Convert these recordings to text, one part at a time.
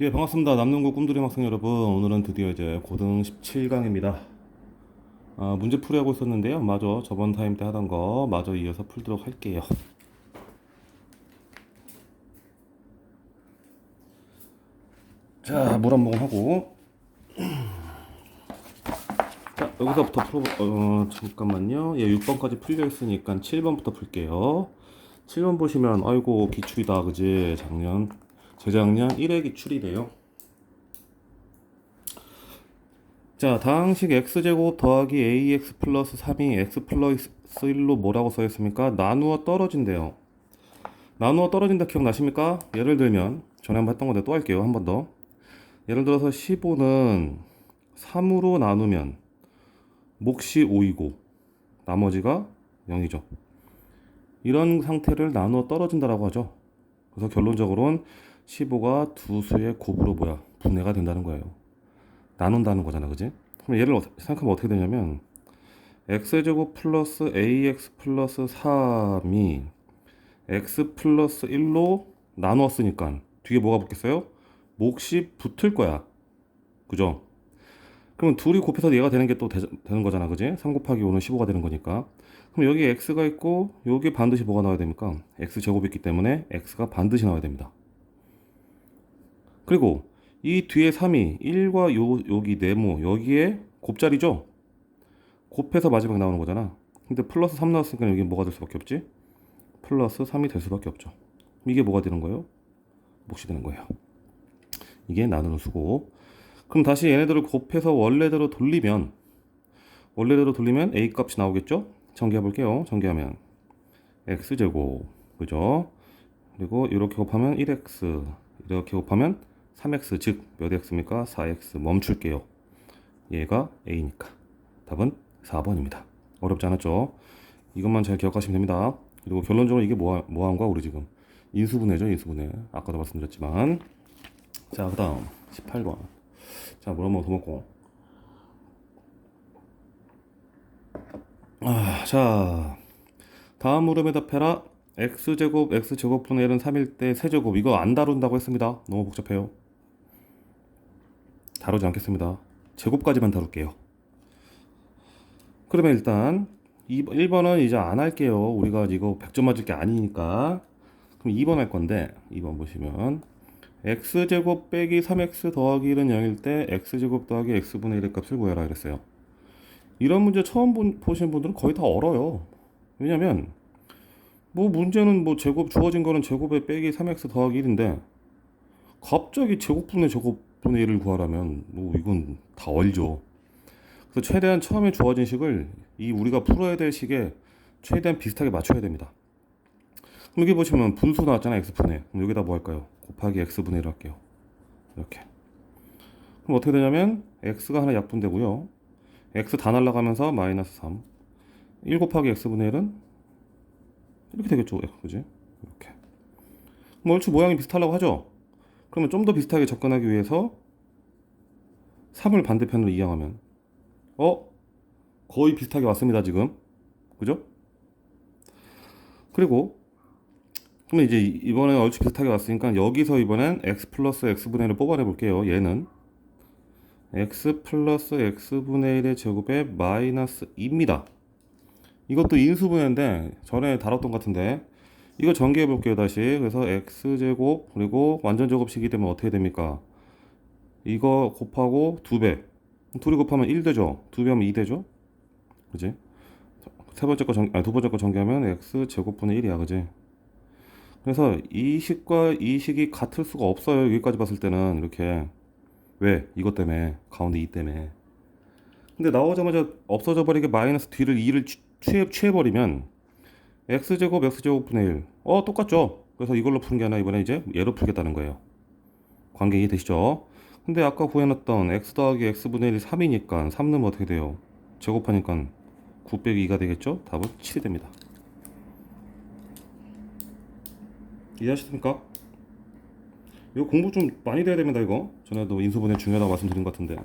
예, 반갑습니다. 남는구 꿈드림 학생 여러분. 오늘은 드디어 이제 고등 17강입니다. 아, 문제 풀이하고 있었는데요. 마저 저번 타임 때 하던 거 마저 이어서 풀도록 할게요. 자, 물 한 모금 하고. 자, 여기서부터 풀어, 어, 잠깐만요. 예, 6번까지 풀려 있으니까 7번부터 풀게요. 7번 보시면, 아이고, 기출이다, 그지? 작년, 재작년 1회 기출이래요. 자, 다항식 x제곱 더하기 ax 플러스 3이 x 플러스 1로 뭐라고 써있습니까? 나누어 떨어진대요. 나누어 떨어진다 기억나십니까? 예를 들면, 전에 한번 했던 건데 또 할게요. 한 번 더. 예를 들어서 15는 3으로 나누면 몫이 5이고 나머지가 0이죠. 이런 상태를 나누어 떨어진다라고 하죠. 그래서 결론적으로는 15가 두 수의 곱으로 뭐야 분해가 된다는 거예요. 나눈다는 거잖아, 그지? 그럼 얘를 어떻게- 생각하면 어떻게 되냐면 x제곱 플러스 ax 플러스 3이 x 플러스 1로 나누었으니까 뒤에 뭐가 붙겠어요? 몫이 붙을 거야. 그죠? 그러면 둘이 곱해서 얘가 되는 게 또 되는 거잖아, 그지? 3 곱하기 5는 15가 되는 거니까. 그럼 여기 x가 있고 여기 반드시 뭐가 나와야 됩니까? x 제곱이 있기 때문에 x가 반드시 나와야 됩니다. 그리고 이 뒤에 3이 1과 요, 여기 네모 여기에 곱자리죠? 곱해서 마지막에 나오는 거잖아. 근데 플러스 3 나왔으니까 여기 뭐가 될 수밖에 없지? 플러스 3이 될 수밖에 없죠. 이게 뭐가 되는 거예요? 몫이 되는 거예요. 이게 나누는 수고. 그럼 다시 얘네들을 곱해서 원래대로 돌리면 원래대로 돌리면 a 값이 나오겠죠? 전개해 볼게요. 전개하면 x제곱 그죠? 그리고 이렇게 곱하면 1x 이렇게 곱하면 3x 즉 몇 x입니까? 4x 멈출게요. 얘가 a니까 답은 4번입니다. 어렵지 않았죠? 이것만 잘 기억하시면 됩니다. 그리고 결론적으로 이게 뭐, 뭐한 거야 우리 지금 인수분해죠 인수분해 아까도 말씀드렸지만 자 그 다음 18번 자물 한번 더 먹고 아, 자 다음 물음에 답해라. X제곱 x제곱분의 1은 3일 때 세제곱. 이거 안 다룬다고 했습니다. 너무 복잡해요. 다루지 않겠습니다. 제곱까지만 다룰게요. 그러면 일단 1번은 이제 안 할게요. 우리가 이거 100점 맞을 게 아니니까. 그럼 2번 할 건데 2번 보시면 x제곱 빼기 3x 더하기 1은 0일 때 x제곱 더하기 x분의 1의 값을 구해라 그랬어요 이런 문제 처음 본, 보신 분들은 거의 다 얼어요 왜냐면 뭐 문제는 뭐 제곱 주어진 거는 제곱에 빼기 3x 더하기 1인데 갑자기 제곱분의 제곱분의 1을 구하라면 뭐 이건 다 얼죠. 그래서 최대한 처음에 주어진 식을 이 우리가 풀어야 될 식에 최대한 비슷하게 맞춰야 됩니다. 그럼 여기 보시면 분수 나왔잖아요. x분의. 그럼 여기다 뭐 할까요? 곱하기 x분의 1 할게요. 이렇게. 그럼 어떻게 되냐면 x가 하나 약분되고요. X 다 날라가면서 마이너스 3. 1 곱하기 x분의 1은 이렇게 되겠죠. 그지? 이렇게. 뭐 얼추 모양이 비슷하려고 하죠. 그러면 좀 더 비슷하게 접근하기 위해서 3을 반대편으로 이양하면 어? 거의 비슷하게 왔습니다, 지금. 그죠? 그리고 그러면 이제 이번에 얼추 비슷하게 왔으니까 여기서 이번엔 x 플러스 x분의 1을 뽑아내 볼게요. 얘는 x 플러스 x분의 1의 제곱에 마이너스 2입니다. 이것도 인수분해인데 전에 다뤘던 것 같은데 이거 전개해 볼게요 다시. 그래서 x제곱 그리고 완전 제곱식이 되면 어떻게 됩니까? 이거 곱하고 2배. 둘이 곱하면 1 되죠? 2배 하면 2 되죠? 그지? 세 번째 거 전, 아니 두 번째 거 전개하면 x제곱분의 1이야 그지? 그래서 이 식과 이 식이 같을 수가 없어요 여기까지 봤을 때는. 이렇게 왜 이것 때문에 가운데 2 때문에 근데 나오자마자 없어져 버리게 마이너스 뒤를 2를 취해, 취해버리면 x제곱 x제곱 분의 1. 어, 똑같죠? 그래서 이걸로 푸는 게 아니라 이번에 이제 얘로 풀겠다는 거예요. 관계 이해되시죠? 근데 아까 구해놨던 x 더하기 x분의 1이 3이니까 3 넣으면 어떻게 돼요? 제곱하니까 9 빼기 2가 되겠죠? 답은 7이 됩니다. 이해하셨습니까? 이거 공부 좀 많이 돼야 됩니다, 이거. 전에도 인수분해 중요하다고 말씀드린 것 같은데.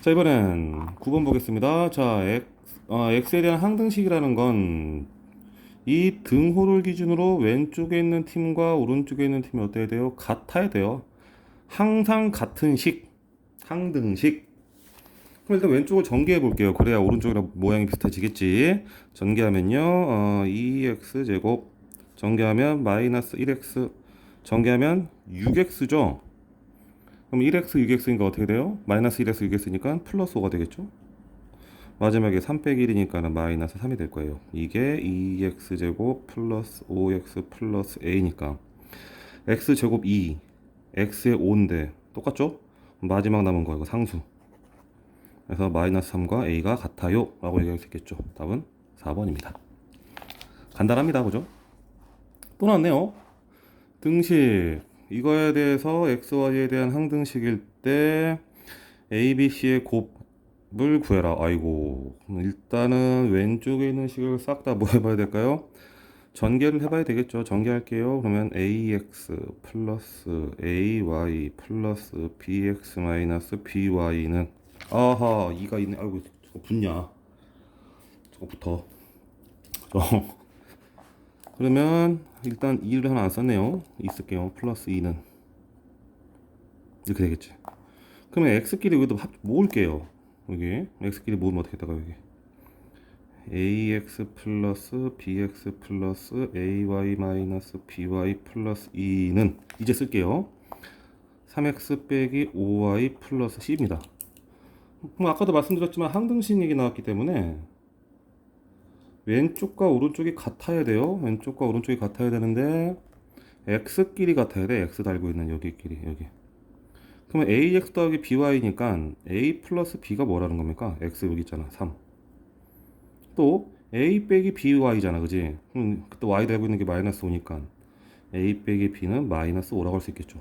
자, 이번엔 9번 보겠습니다. 자, x, 어, x에 대한 항등식이라는 건 이 등호를 기준으로 왼쪽에 있는 팀과 오른쪽에 있는 팀이 어때야 돼요? 같아야 돼요. 항상 같은 식, 항등식. 그럼 일단 왼쪽을 전개해 볼게요. 그래야 오른쪽이랑 모양이 비슷해지겠지. 전개하면요, 어, 2x 제곱, 전개하면 마이너스 1x, 전개하면 6x죠. 그럼 1x, 6x니까 어떻게 돼요? 마이너스 1x, 6x니까 플러스 5가 되겠죠? 마지막에 3 빼기 1이니까는 마이너스 3이 될 거예요. 이게 2x 제곱 플러스 5x 플러스 a니까 x 제곱 2, x의 5인데 똑같죠? 마지막 남은 거 이거 상수. 그래서 마이너스 3과 a가 같아요 라고 얘기할 수 있겠죠. 답은 4번입니다. 간단합니다. 그죠? 또 나왔네요. 등식. 이거에 대해서 xy에 대한 항등식일 때 a, b, c의 곱을 구해라. 아이고. 일단은 왼쪽에 있는 식을 싹 다 뭐 해봐야 될까요? 전개를 해봐야 되겠죠. 전개할게요. 그러면 ax 플러스 ay 플러스 bx 마이너스 by는 아하 2가 있네. 아이고 저거 붙냐. 저거 붙어. 어. 그러면 일단 2를 하나 안 썼네요. 있을게요. 플러스 2는 이렇게 되겠지. 그러면 x끼리 여기도 합 모을게요. 여기 x끼리 모으면 어떻게 될까 여기 ax 플러스 bx 플러스 ay 마이너스 by 플러스 2는 이제 쓸게요. 3x 빼기 5y 플러스 c입니다. 뭐 아까도 말씀드렸지만 항등식 얘기 나왔기 때문에 왼쪽과 오른쪽이 같아야 돼요. 왼쪽과 오른쪽이 같아야 되는데 x끼리 같아야 돼. x 달고 있는 여기끼리 여기. 그러면 ax 더하기 by니까 a 플러스 b가 뭐라는 겁니까? x 여기 있잖아. 3. 또 a 빼기 by잖아. 그지? 그럼 그때 y 달고 있는 게 마이너스 5니까 a 빼기 b는 마이너스 5라고 할 수 있겠죠.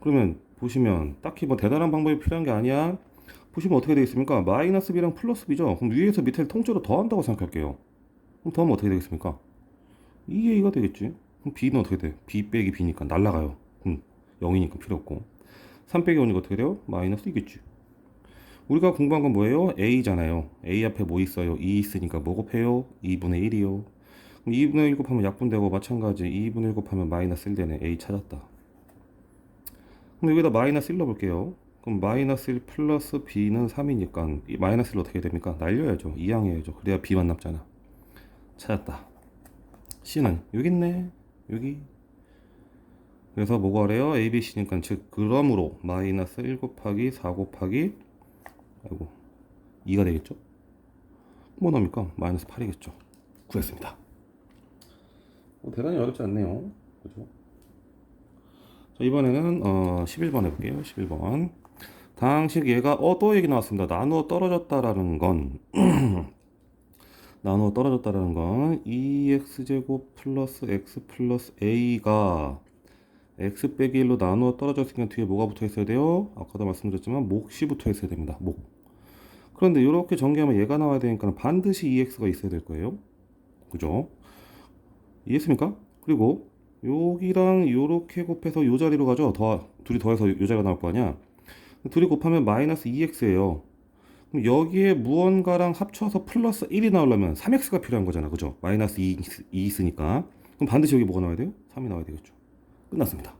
그러면 보시면 딱히 뭐 대단한 방법이 필요한 게 아니야. 보시면 어떻게 되겠습니까? 마이너스 b랑 플러스 b죠. 그럼 위에서 밑에를 통째로 더한다고 생각할게요. 그럼 더하면 어떻게 되겠습니까? 2a가 되겠지. 그럼 b는 어떻게 돼? b 빼기 b니까 날라가요. 그럼 0이니까 필요 없고. 3 빼기 5니까 어떻게 돼요? 마이너스 이겠지. 우리가 공부한 건 뭐예요? a잖아요. a 앞에 뭐 있어요? 2 있으니까 뭐 곱해요? 2분의 1이요. 그럼 2분의 1 곱하면 약분되고 마찬가지 2분의 1 곱하면 마이너스 1 되네. a 찾았다. 그럼 여기다 마이너스 1 넣어볼게요. 그럼 마이너스 1 플러스 b는 3이니까 이 마이너스 1 어떻게 됩니까? 날려야죠. 이항해야죠. 그래야 b만 남잖아. 찾았다. c는 여기 있네. 여기. 그래서 뭐가 그래요? a, b, c니까 즉 그러므로 마이너스 1 곱하기 4 곱하기 아이고 2가 되겠죠? 뭐 나옵니까? 마이너스 8이겠죠. 구했습니다. 뭐 대단히 어렵지 않네요. 그죠? 자, 이번에는 어, 11번 해볼게요. 11번. 당식 얘가 어또 얘기 나왔습니다. 나누어 떨어졌다라는 건 나누어 떨어졌다라는 건 2x제곱 플러스 x 플러스 a가 x 빼기 1로 나누어 떨어졌으니까 뒤에 뭐가 붙어 있어야 돼요? 아까도 말씀드렸지만 몫이 붙어 있어야 됩니다. 몫. 그런데 이렇게 전개하면 얘가 나와야 되니까 반드시 2x가 있어야 될 거예요. 그죠? 이해했습니까? 그리고 여기랑 요렇게 곱해서 요 자리로 가죠. 더 둘이 더해서 요 자리가 나올 거 아니야. 둘이 곱하면 마이너스 2x예요. 그럼 여기에 무언가랑 합쳐서 플러스 1이 나오려면 3x가 필요한 거잖아. 그죠? 마이너스 2, 2 있으니까. 그럼 반드시 여기 뭐가 나와야 돼요? 3이 나와야 되겠죠. 끝났습니다.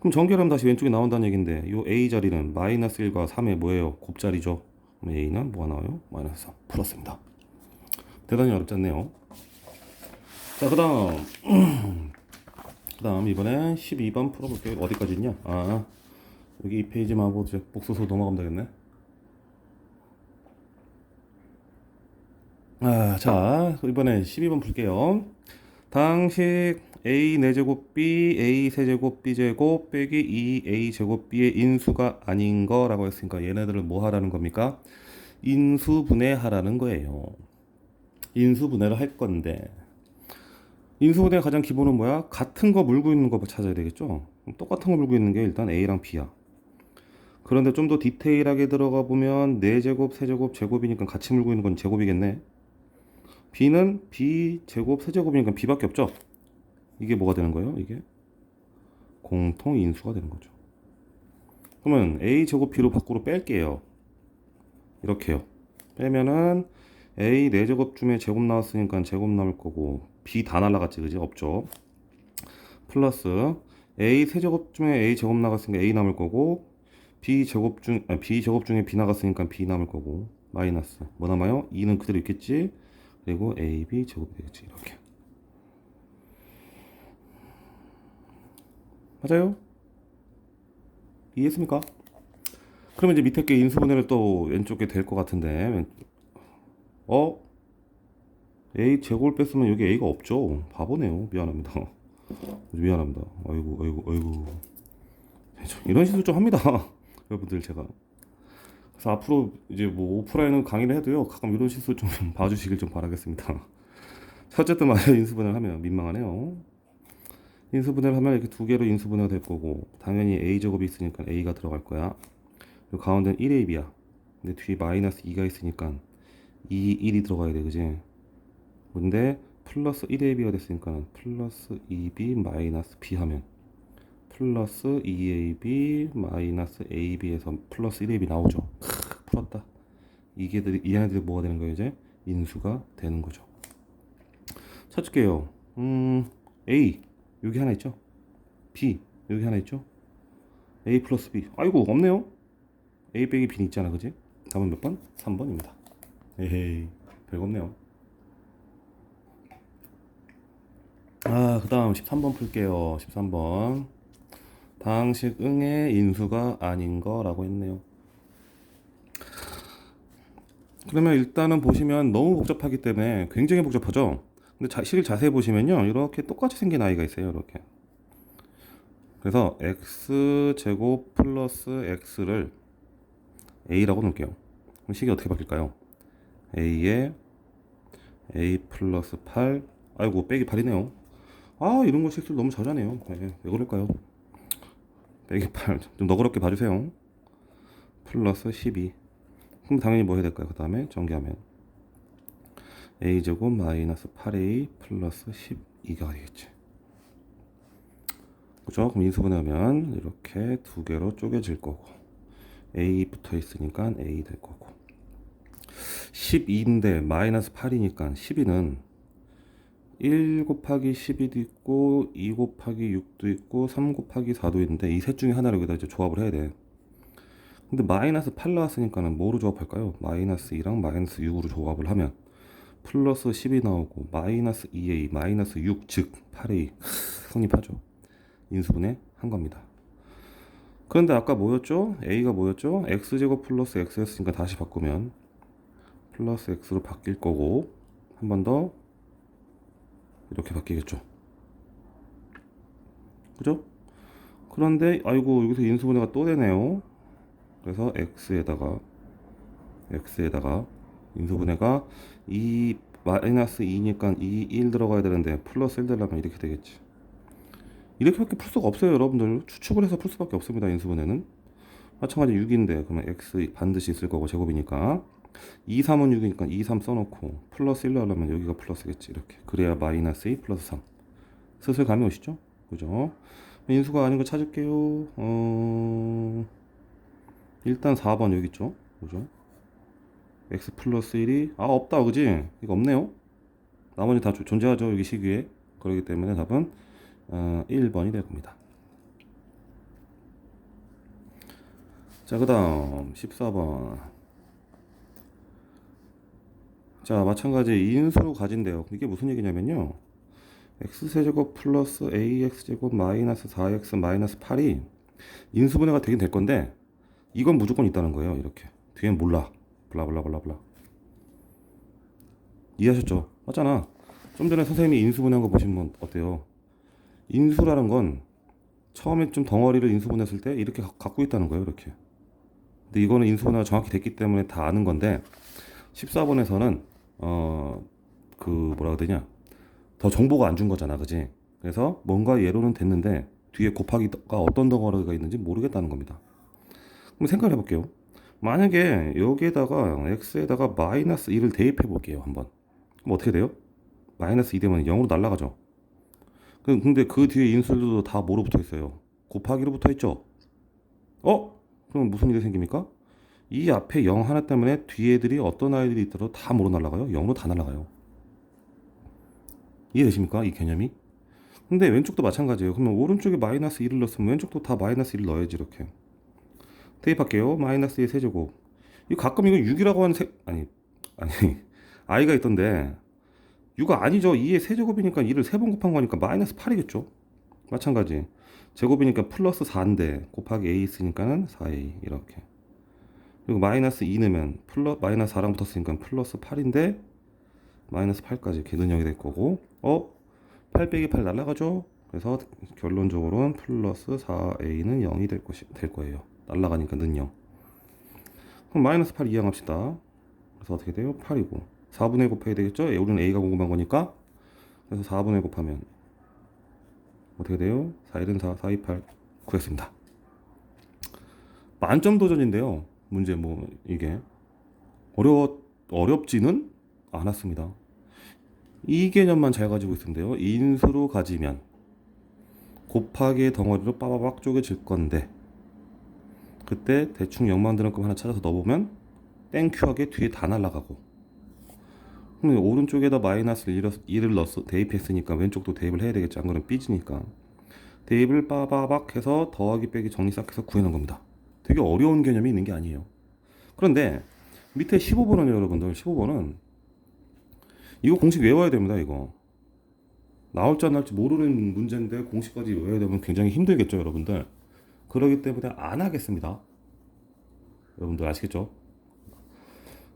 그럼 전개하면 다시 왼쪽에 나온다는 얘기인데 요 a 자리는 마이너스 1과 3의 뭐예요? 곱자리죠. 그럼 a는 뭐가 나와요? 마이너스 3. 풀었습니다. 대단히 어렵지 않네요. 자, 그 다음. 그 다음, 이번엔 12번 풀어볼게요. 어디까지 있냐? 아, 여기 이 하고 이제 복소서 넘어가면 되겠네. 아, 자, 이번엔 12번 풀게요. 당식 a 4제곱 b a 세제곱 b 제곱 빼기 2a 제곱 b의 인수가 아닌 거라고 했으니까 얘네들을 뭐 하라는 겁니까? 인수 분해하라는 거예요. 인수 분해를 할 건데 인수 분해 가장 기본은 뭐야? 같은 거 물고 있는 거 찾아야 되겠죠? 똑같은 거 물고 있는 게 일단 a랑 b야. 그런데 좀 더 디테일하게 들어가 보면 4제곱, 세제곱, 제곱이니까 같이 물고 있는 건 제곱이겠네. b는 b 제곱, 세제곱이니까 b밖에 없죠? 이게 뭐가 되는 거예요? 이게 공통 인수가 되는 거죠. 그러면 a 제곱 b로 밖으로 뺄게요. 이렇게요. 빼면은 a 4제곱쯤에 제곱 나왔으니까 제곱 나올 거고 b 다 날라갔지 그지? 없죠. 플러스 a 세제곱 중에 a 제곱 나갔으니까 a 남을 거고 b 제곱 중 아니, b 제곱 중에 b 나갔으니까 b 남을 거고. 마이너스. 뭐 남아요? 2는 그대로 있겠지? 그리고 ab 제곱이 되겠지. 이렇게. 맞아요? 이해했습니까? 그러면 이제 밑에 게 인수분해를 또 왼쪽에 될 것 같은데 왼- 어? a 제곱을 뺐으면 여기 a가 없죠? 바보네요. 미안합니다. 미안합니다. 아이고 아이고 아이고. 저 이런 실수 좀 합니다 여러분들 제가. 그래서 앞으로 이제 뭐 오프라인은 강의를 해도요 가끔 이런 실수 좀 봐주시길 좀 바라겠습니다. 어쨌든 만약 인수분해를 하면. 민망하네요. 인수분해를 하면 이렇게 두 개로 인수분해가 될 거고 당연히 a 제곱이 있으니까 a가 들어갈 거야. 그리고 가운데는 1ab야. 근데 뒤에 마이너스 2가 있으니까 2, 1이 들어가야 돼 그지? 근데 플러스 1ab가 됐으니까 플러스 2b 마이너스 b 하면 플러스 2ab 마이너스 ab에서 플러스 1ab 나오죠. 크, 풀었다. 이게들이 이 안들이 뭐가 되는 거예요 이제? 인수가 되는 거죠. 찾을게요. 음 a. 여기 하나 있죠? B. 여기 하나 있죠? A 플러스 b. 아이고 없네요. A 빼기 b는 있잖아 그지? 답은 몇 번? 3번입니다. 에헤이 별거 없네요. 아, 그 다음 13번 풀게요. 13번. 당식 응의 인수가 아닌 거라고 했네요. 그러면 일단은 보시면 너무 복잡하기 때문에 굉장히 복잡하죠? 근데 자, 실 자세히 보시면요. 이렇게 똑같이 생긴 아이가 있어요. 이렇게. 그래서 x제곱 플러스 x를 a라고 놓을게요. 그럼 식이 어떻게 바뀔까요? a에 a 플러스 8 아이고 빼기 8이네요. 아 이런 거 실수 너무 자주 하네요 네, 왜 그럴까요 빼기 8 좀 너그럽게 봐주세요. 플러스 12 그럼 당연히 뭐 해야 될까요? 그 다음에 전개하면. A제곱 마이너스 8a 플러스 12가 되겠지. 그죠? 그럼 인수분해하면 이렇게 두 개로 쪼개질 거고 a 붙어 있으니까 a 될 거고. 12인데 마이너스 8이니까 12는 1 곱하기 12도 있고 2 곱하기 6도 있고 3 곱하기 4도 있는데 이 셋 중에 하나를 여기다 이제 조합을 해야 돼. 근데 마이너스 8 나왔으니까는 뭐로 조합할까요? 마이너스 2랑 마이너스 6으로 조합을 하면 플러스 10이 나오고 마이너스 2a 마이너스 6 즉 8a 성립하죠. 인수분해 한 겁니다. 그런데 아까 뭐였죠? a가 뭐였죠? x제곱 플러스 x였으니까 다시 바꾸면 플러스 x로 바뀔 거고 한 번 더 이렇게 바뀌겠죠. 그죠? 그런데 아이고 여기서 인수분해가 또 되네요. 그래서 x에다가 x에다가 인수분해가 2 마이너스 2니까 2, 1 들어가야 되는데 플러스 1 되려면 이렇게 되겠지. 이렇게밖에 풀 수가 없어요, 여러분들. 추측을 해서 풀 수밖에 없습니다, 인수분해는. 마찬가지 6인데 그러면 x 반드시 있을 거고 제곱이니까 2, 3은 6이니까 2, 3 써놓고 플러스 1로 하려면 여기가 플러스겠지 이렇게 그래야 마이너스 2 플러스 3 슬슬 감이 오시죠? 그죠? 인수가 아닌 거 찾을게요 어... 일단 4번 여기 있죠? 그죠? x 플러스 1이 아 없다 그지? 이거 없네요 나머지 다 조- 존재하죠 여기 시기에 그렇기 때문에 답은 어, 1번이 될 겁니다 자, 그 다음 14번. 자, 마찬가지 인수로 가진대요. 이게 무슨 얘기냐면요. x세제곱 플러스 ax제곱 마이너스 4x 마이너스 8이 인수분해가 되긴 될 건데 이건 무조건 있다는 거예요. 이렇게. 뒤엔 몰라. 블라블라블라블라. 이해하셨죠? 맞잖아. 좀 전에 선생님이 인수분해한 거 보시면 어때요? 인수라는 건 처음에 좀 덩어리를 인수분했을 때 이렇게 가- 갖고 있다는 거예요. 이렇게. 근데 이거는 인수분해가 정확히 됐기 때문에 다 아는 건데 14번에서는 어 그 뭐라 되냐? 더 정보가 안 준 거잖아 그지? 그래서 뭔가 예로는 됐는데 뒤에 곱하기가 어떤 덩어리가 있는지 모르겠다는 겁니다. 그럼 생각을 해볼게요. 만약에 여기에다가 x에다가 마이너스 2를 대입해 볼게요 한번. 그럼 어떻게 돼요? 마이너스 2 되면 0으로 날아가죠. 그- 근데 그 뒤에 인수들도 다 뭐로 붙어 있어요? 곱하기로 붙어 있죠? 어? 그럼 무슨 일이 생깁니까? 이 앞에 0 하나 때문에 뒤에 애들이 어떤 아이들이 있더라도 다 뭐로 날아가요? 0으로 다 날아가요. 이해되십니까? 이 개념이? 근데 왼쪽도 마찬가지예요. 그러면 오른쪽에 마이너스 1을 넣었으면 왼쪽도 다 마이너스 1을 넣어야지 이렇게. 대입할게요. 마이너스 2의 세제곱. 이 가끔 이거 6이라고 하는 세 아니 아니 i가 있던데 6가 아니죠. 2의 세제곱이니까 2를 세 번 곱한 거니까 마이너스 8이겠죠. 마찬가지. 제곱이니까 플러스 4인데 곱하기 a 있으니까는 4a 이렇게. 그리고 마이너스 2 넣으면 플러 마이너스 4랑 붙었으니까 플러스 8인데 마이너스 8까지 이렇게 는영이 될 거고 어? 8 빼기 8 날라가죠? 그래서 결론적으로는 플러스 4a는 0이 될 것이 될 거예요. 날라가니까 는 0. 그럼 마이너스 8 이항합시다. 그래서 어떻게 돼요? 8이고 4분의 1 곱해야 되겠죠? 예, 우리는 a가 궁금한 거니까 그래서 4분의 1 곱하면 어떻게 돼요? 4, 1은 4, 4, 2, 8 구했습니다. 만점 도전인데요. 문제 뭐 이게 어려 어렵지는 않았습니다. 이 개념만 잘 가지고 돼요. 인수로 가지면 곱하기의 덩어리로 빠바박 쪼개질 건데 그때 대충 0만 드는 끔 하나 찾아서 넣어보면 땡큐하게 뒤에 다 날라가고 그럼 오른쪽에다 마이너스를 1을 넣었어 대입했으니까 왼쪽도 대입을 해야 되겠죠 안 그러면 삐지니까 대입을 빠바박 해서 더하기 빼기 정리 싹 해서 구해놓은 겁니다 되게 어려운 개념이 있는 게 아니에요. 그런데 밑에 15번은요 여러분들. 15번은 이거 공식 외워야 됩니다 이거. 나올지 안 나올지 모르는 문제인데 공식까지 외워야 되면 굉장히 힘들겠죠 여러분들. 그러기 때문에 안 하겠습니다. 여러분들 아시겠죠?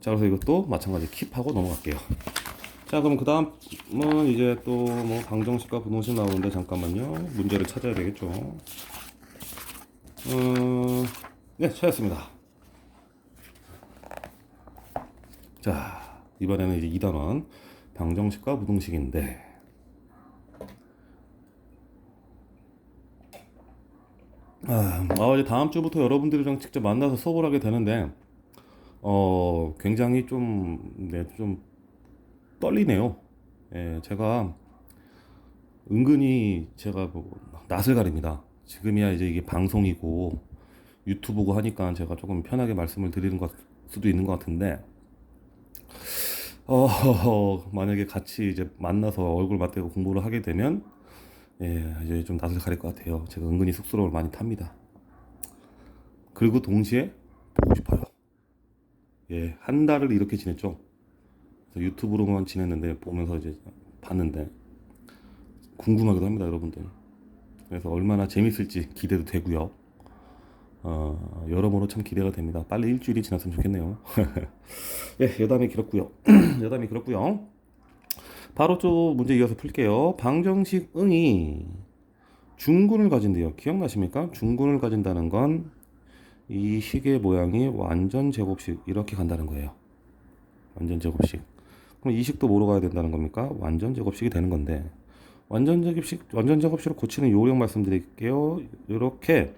자 그래서 이것도 마찬가지 킵하고 넘어갈게요. 자 그럼 그 다음은 이제 또 뭐 방정식과 분홍식 나오는데 잠깐만요. 문제를 찾아야 되겠죠. 어... 네 찾았습니다 자 이번에는 이제 2단원 방정식과 부등식인데 아, 아, 이제 다음 주부터 여러분들이랑 직접 만나서 수업을 하게 되는데 어 굉장히 좀 네, 좀 떨리네요. 예, 제가 은근히 제가 뭐 낯을 가립니다. 지금이야 이제 이게 방송이고 유튜브고 하니까 제가 조금 편하게 말씀을 드리는 것 수도 있는 것 같은데 어, 만약에 같이 이제 만나서 얼굴 맞대고 공부를 하게 되면 예, 이제 좀 낯을 가릴 것 같아요. 제가 은근히 쑥스러움을 많이 탑니다. 그리고 동시에 보고 싶어요. 예, 한 달을 이렇게 지냈죠. 유튜브로만 지냈는데 보면서 이제 봤는데 궁금하기도 합니다, 여러분들. 그래서 얼마나 재밌을지 기대도 되고요. 어, 여러모로 참 기대가 됩니다. 빨리 일주일이 지났으면 좋겠네요. 예, 여담이 길었고요. 여담이 길었고요. 바로 또 문제 이어서 풀게요. 방정식 응이 중군을 가진대요. 기억나십니까? 중군을 가진다는 건 이 식의 모양이 완전 제곱식 이렇게 간다는 거예요. 완전 제곱식. 그럼 이 식도 뭐로 가야 된다는 겁니까? 완전 제곱식이 되는 건데 완전 제곱식 완전 제곱식으로 고치는 요령 말씀드릴게요. 이렇게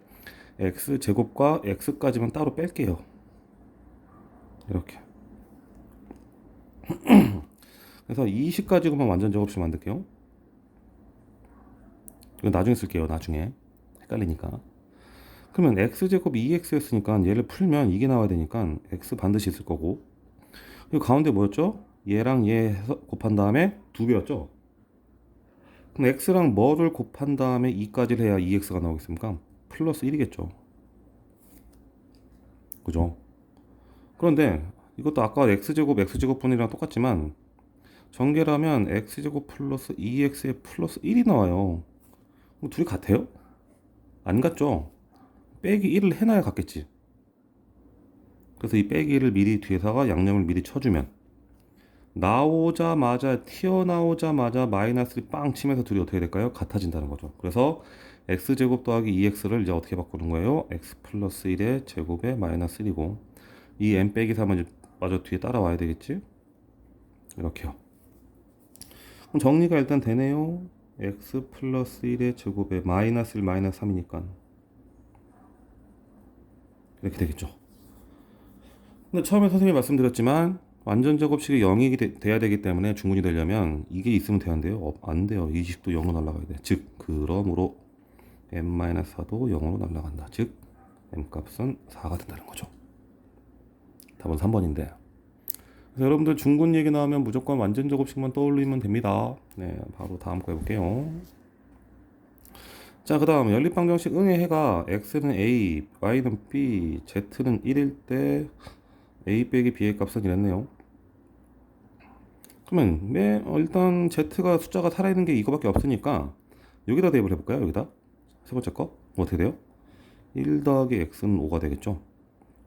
x 제곱과 x까지만 따로 뺄게요. 이렇게. 그래서 이식 가지고만 완전 제곱식 만들게요. 이거 나중에 쓸게요. 나중에 헷갈리니까. 그러면 x제곱 2x였으니까 얘를 풀면 이게 나와야 되니까 x 반드시 있을 거고 그리고 가운데 뭐였죠? 얘랑 얘 해서 곱한 다음에 두 배였죠? 그럼 x랑 뭐를 곱한 다음에 2까지를 해야 2x가 나오겠습니까? 플러스 1이겠죠. 그죠? 그런데 이것도 아까 x제곱 x제곱분이랑 똑같지만 전개라면 x제곱 플러스 2x에 플러스 1이 나와요. 뭐 둘이 같아요? 안 같죠? 빼기 1을 해놔야 같겠지. 그래서 이 빼기를 미리 뒤에다가 양념을 미리 쳐주면 나오자마자 튀어나오자마자 마이너스를 빵 치면서 둘이 어떻게 될까요? 같아진다는 거죠. 그래서 x제곱 더하기 2x를 이제 어떻게 바꾸는 거예요? x 플러스 1의 제곱에 마이너스 1이고 이 n 빼기 3은 이제 마저 뒤에 따라와야 되겠지? 이렇게요. 그럼 정리가 일단 되네요. x 플러스 1의 제곱에 마이너스 1 마이너스 3이니까 이렇게 되겠죠. 근데 처음에 선생님이 말씀드렸지만 완전 제곱식이 0이 되, 돼야 되기 때문에 중근이 되려면 이게 있으면 되는데요. 어, 안 돼요. 이 식도 0으로 날아가야 돼. 즉 그러므로 m-4도 0으로 날아간다. 즉 m 값은 4가 된다는 거죠. 답은 3번인데 그래서 여러분들 중군 얘기 나오면 무조건 완전 제곱식만 떠올리면 됩니다. 네, 바로 다음 거 해볼게요. 자, 그 다음 연립방정식 응의 해가 x는 a, y는 b, z는 1일 때 a 빼기 b의 값은 이랬네요. 그러면 매, 어, 일단 z가 숫자가 살아있는 게 이거밖에 없으니까 여기다 대입을 해볼까요? 여기다 세 번째 거뭐 어떻게 돼요? 1 더하기 x는 5가 되겠죠?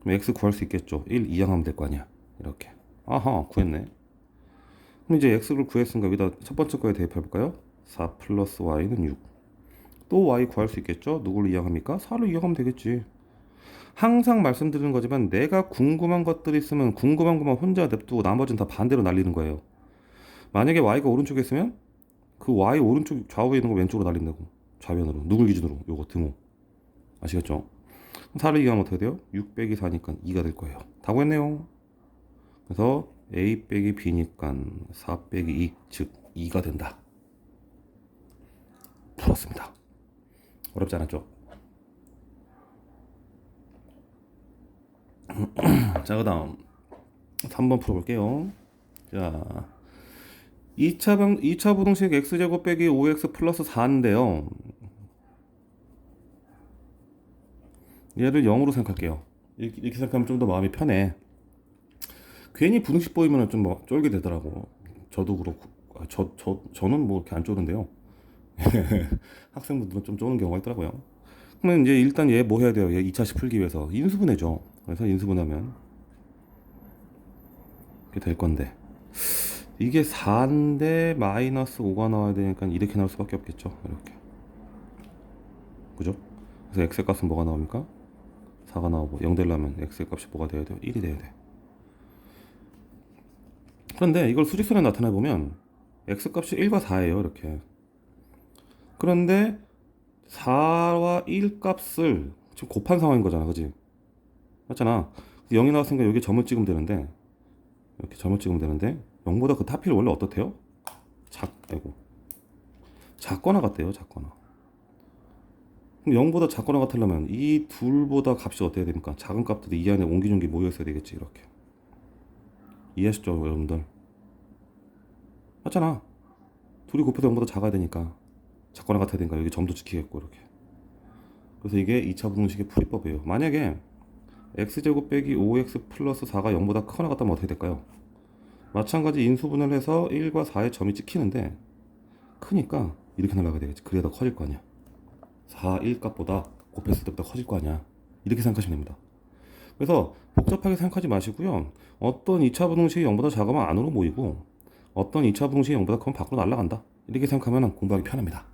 그럼 x 구할 수 있겠죠? 1 이항하면 될 거 아니야 이렇게 아하 구했네 그럼 이제 x를 구했으니까 여기다 첫 번째 거에 대입해 볼까요? 4 플러스 y는 6 또 y 구할 수 있겠죠? 누구를 이항합니까? 4를 이항하면 되겠지. 항상 말씀드리는 거지만 내가 궁금한 것들이 있으면 궁금한 것만 혼자 냅두고 나머지는 다 반대로 날리는 거예요. 만약에 y가 오른쪽에 있으면 그 y 오른쪽 좌우에 있는 거 왼쪽으로 날린다고. 좌변으로. 누굴 기준으로? 요거 등호. 아시겠죠? 4를 이항하면 어떻게 돼요? 6 빼기 4니까 2가 될 거예요. 다 구했네요. 그래서 a 빼기 b니까 4 빼기 2, 즉 2가 된다. 풀었습니다. 어렵지 않았죠? 자, 그 다음 3번 풀어볼게요. 자, 2차, 방, 2차 부등식 x제곱 빼기 5x 플러스 4인데요. 얘를 0으로 생각할게요. 이렇게, 이렇게 생각하면 좀 더 마음이 편해. 괜히 부등식 보이면 좀 뭐 쫄게 되더라고. 저도 그렇고. 아, 저, 저, 저는 뭐 이렇게 안 쫄은데요. 학생분들은 좀 쪼는 경우가 있더라고요. 그러면 이제 일단 얘 뭐 해야 돼요? 얘 2차식 풀기 위해서 인수분해죠. 그래서 인수분하면 이렇게 될 건데 이게 4인데 마이너스 5가 나와야 되니까 이렇게 나올 수밖에 없겠죠. 이렇게 그죠? 그래서 x의 값은 뭐가 나옵니까? 4가 나오고 0 되려면 x의 값이 뭐가 돼야 돼요? 1이 돼야 돼. 그런데 이걸 수직선에 나타내 보면 x 값이 1과 4예요. 이렇게 그런데 4와 1 값을 지금 곱한 상황인 거잖아, 그지? 맞잖아. 0이 나왔으니까 여기 점을 찍으면 되는데, 이렇게 점을 찍으면 되는데, 0보다 그 타필 원래 어떻대요? 작, 아이고. 작거나 같대요, 작거나. 그럼 0보다 작거나 같으려면 이 둘보다 값이 어때야 됩니까? 작은 값들이 이 안에 옹기종기 모여 있어야 되겠지, 이렇게. 이해하시죠, 여러분들? 맞잖아. 둘이 곱해서 0보다 작아야 되니까. 작거나 같아야 되니까 여기 점도 지키겠고 이렇게 그래서 이게 2차 부등식의 풀이법이에요 만약에 x제곱 빼기 5x 플러스 4가 0보다 크거나 같다면 어떻게 될까요? 마찬가지 인수분해를 해서 1과 4의 점이 찍히는데 크니까 이렇게 날아가야 되겠지. 그래야 더 커질 거 아니야. 4, 1 값보다 곱했을 때보다 커질 거 아니야. 이렇게 생각하시면 됩니다. 그래서 복잡하게 생각하지 마시고요. 어떤 2차 부등식이 0보다 작으면 안으로 모이고 어떤 2차 부등식이 0보다 크면 밖으로 날아간다. 이렇게 생각하면 공부하기 편합니다.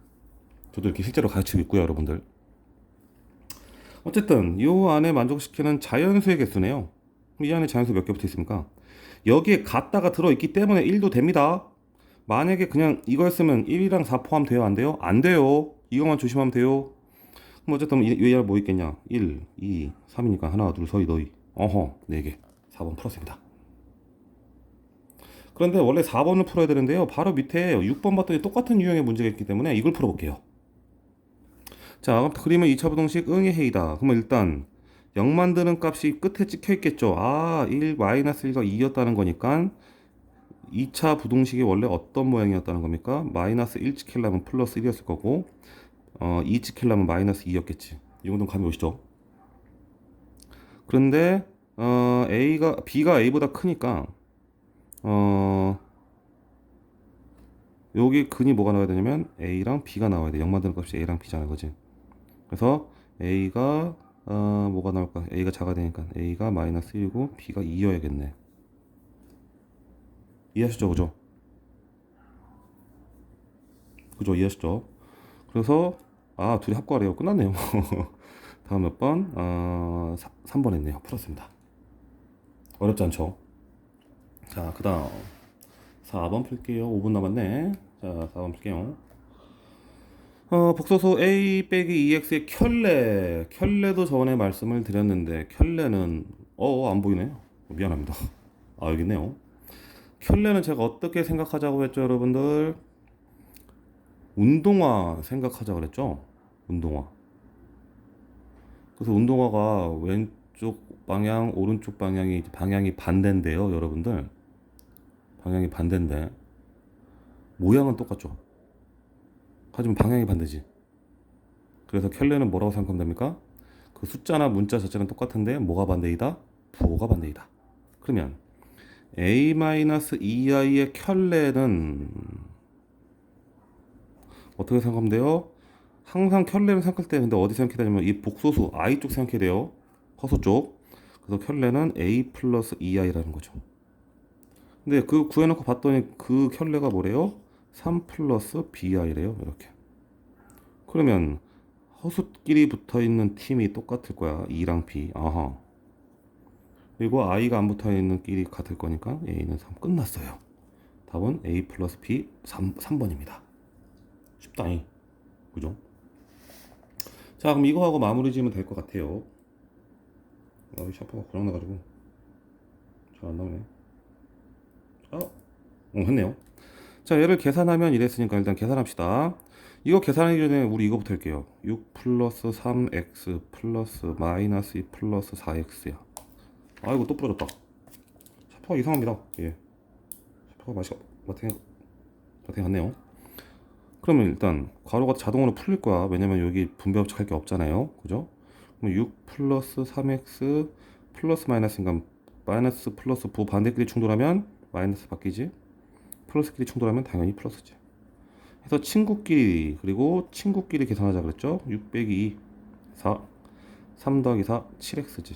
저도 이렇게 실제로 가르치고 있고요, 여러분들. 어쨌든 이 안에 만족시키는 자연수의 개수네요. 이 안에 자연수 몇개 붙어 있습니까? 여기에 같다가 들어있기 때문에 1도 됩니다. 만약에 그냥 이거였으면 1이랑 4 포함 돼요? 안 돼요? 안 돼요. 이것만 조심하면 돼요. 그럼 어쨌든 얘가 뭐 있겠냐? 1, 2, 3이니까 하나, 둘, 서희, 너희. 어허, 4개. 4번 풀었습니다. 그런데 원래 4번을 풀어야 되는데요. 바로 밑에 6번 봤더니 똑같은 유형의 문제가 있기 때문에 이걸 풀어볼게요. 자, 그림은 2차 부등식 응의 해이다. 그러면 일단 0 만드는 값이 끝에 찍혀 있겠죠. 아, 1 마이너스 1가 2였다는 거니까 2차 부등식이 원래 어떤 모양이었다는 겁니까? 마이너스 1 찍히려면 플러스 1이었을 거고 어, 2 찍히려면 마이너스 2였겠지. 이 정도는 감이 오시죠? 그런데 어, A가 B가 A보다 크니까 어 여기 근이 뭐가 나와야 되냐면 A랑 B가 나와야 돼. 0 만드는 값이 A랑 B잖아, 그지? 그래서 A가 어, 뭐가 나올까? A가 작아 되니까 A가 마이너스 1이고 B가 2여야겠네. 이해하시죠? 그죠? 그죠? 이해하시죠? 그래서 아 둘이 합과래요. 끝났네요. 다음 몇 번? 어, 3, 번 했네요. 풀었습니다. 어렵지 않죠? 자, 그 다음 4번 풀게요. 5분 남았네. 자, 4번 풀게요. 어, 복소수 a 빼기 2x의 켤레. 켤레도 저번에 말씀을 드렸는데 켤레는 어, 안 보이네요. 미안합니다. 아, 여기 있네요. 켤레는 제가 어떻게 생각하자고 했죠, 여러분들? 운동화 생각하자 그랬죠? 운동화. 그래서 운동화가 왼쪽 방향, 오른쪽 방향이 방향이 반대인데요, 여러분들. 방향이 반대인데 모양은 똑같죠. 하지만 방향이 반대지. 그래서 켈레는 뭐라고 생각하면 됩니까? 그 숫자나 문자 자체는 똑같은데 뭐가 반대이다? 부호가 반대이다. 그러면 a-2i의 켤레는 어떻게 생각하면 돼요? 항상 켤레를 생각할 때 근데 어디 생각해야 되냐면 이 복소수 i 쪽 생각해야 돼요. 허수 쪽. 그래서 켤레는 a 플러스 2i라는 거죠. 근데 그 구해놓고 봤더니 그 켤레가 뭐래요? 3 플러스 bi래요. 이렇게. 그러면 허수끼리 붙어 있는 팀이 똑같을 거야. 2랑 B. 아하. 그리고 i가 안 붙어 있는 끼리 같을 거니까 a는 3 끝났어요. 답은 a 플러스 b 3, 3번입니다. 쉽다잉. 그죠? 자, 그럼 이거 하고 마무리 지으면 될 것 같아요. 아, 샤프가 고장나가지고 잘 안 나오네. 아, 어, 했네요. 자, 얘를 계산하면 이랬으니까 일단 계산합시다. 이거 계산하기 전에 우리 이거부터 할게요. 6 플러스 3x 플러스 마이너스 2 플러스 4x야. 아이고 또 부러졌다. 샤프가 이상합니다. 예. 샤프가 맛이 마탱 마탱 같네요. 그러면 일단 괄호가 자동으로 풀릴 거야. 왜냐면 여기 분배 법칙할 게 없잖아요. 그죠? 그럼 6 플러스 3x 플러스 마이너스인가 마이너스 플러스 부 반대끼리 충돌하면 마이너스 바뀌지. 플러스끼리 충돌하면 당연히 플러스지. 해서 친구끼리 그리고 친구끼리 계산하자 그랬죠? 6 빼기 2 4 3 더하기 4 7x지.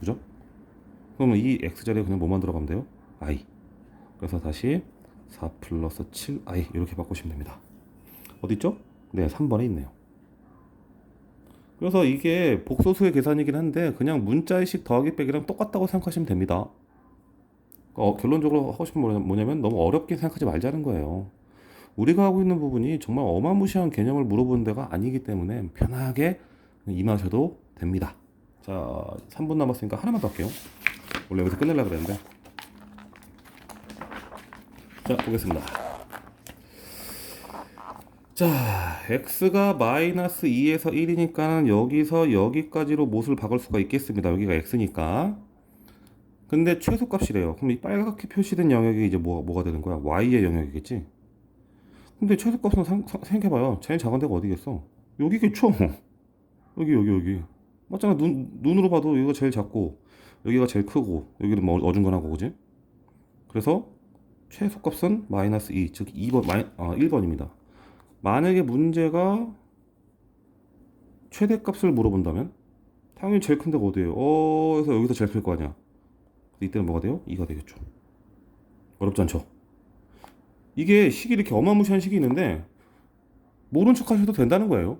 그죠? 그러면 이 x자리에 그냥 뭐만 들어가면 돼요? i. 그래서 다시 4 플러스 7i 이렇게 바꾸시면 됩니다. 어디 있죠? 네, 3번에 있네요. 그래서 이게 복소수의 계산이긴 한데 그냥 문자의식 더하기 빼기랑 똑같다고 생각하시면 됩니다. 어, 결론적으로 하고 싶은 건 뭐냐면 너무 어렵게 생각하지 말자는 거예요. 우리가 하고 있는 부분이 정말 어마무시한 개념을 물어보는 데가 아니기 때문에 편하게 임하셔도 됩니다. 자, 3분 남았으니까 하나만 더 할게요. 원래 여기서 끝내려고 그랬는데. 자, 보겠습니다. 자, x가 마이너스 2에서 1이니까 여기서 여기까지로 못을 박을 수가 있겠습니다. 여기가 x니까. 근데 최소값이래요. 그럼 이 빨갛게 표시된 영역이 이제 뭐, 뭐가 되는 거야? y의 영역이겠지? 근데 최소값은 상- 상- 생각해봐요. 제일 작은 데가 어디겠어? 여기겠죠? 여기, 여기, 여기. 맞잖아. 눈, 눈으로 봐도 여기가 제일 작고, 여기가 제일 크고, 여기는 뭐 어중간하고, 그지? 그래서 최소값은 마이너스 2, 즉 2번, 마이, 아, 1번입니다. 만약에 문제가 최대값을 물어본다면 당연히 제일 큰 데가 어디예요? 어, 그래서 여기서 제일 클 거 아니야. 이때는 뭐가 돼요? 2가 되겠죠. 어렵지 않죠? 이게 식이 이렇게 어마무시한 식이 있는데 모른 척 하셔도 된다는 거예요.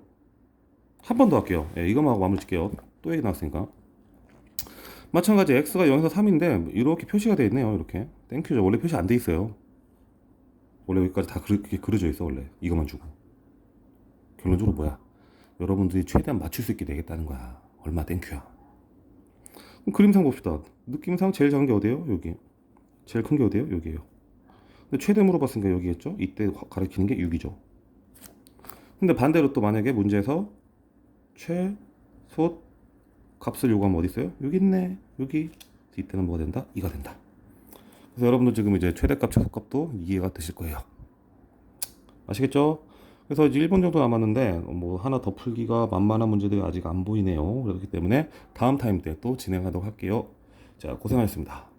한 번 더 할게요. 예, 이거만 하고 마무리 짓게요. 또 얘기 나왔으니까. 마찬가지 x가 0에서 3인데 이렇게 표시가 되어 있네요. 이렇게 땡큐죠. 원래 표시 안 돼 있어요. 원래 여기까지 다 그렇게 그려져 있어 원래 이것만 주고 결론적으로 뭐야? 여러분들이 최대한 맞출 수 있게 되겠다는 거야. 얼마 땡큐야. 그림상 봅시다. 느낌상 제일 작은 게 어디예요? 여기. 제일 큰 게 어디예요? 여기예요. 근데 최대 물어 봤으니까 여기겠죠? 이때 가리키는 게 6이죠. 근데 반대로 또 만약에 문제에서 최소 값을 요구하면 어디 있어요? 여기 있네. 여기. 이때는 뭐가 된다? 2가 된다. 그래서 여러분들 지금 이제 최대값, 최소값도 이해가 되실 거예요. 아시겠죠? 그래서 이제 1분 정도 남았는데 뭐 하나 더 풀기가 만만한 문제들이 아직 안 보이네요. 그렇기 때문에 다음 타임 때 또 진행하도록 할게요. 자, 고생하셨습니다.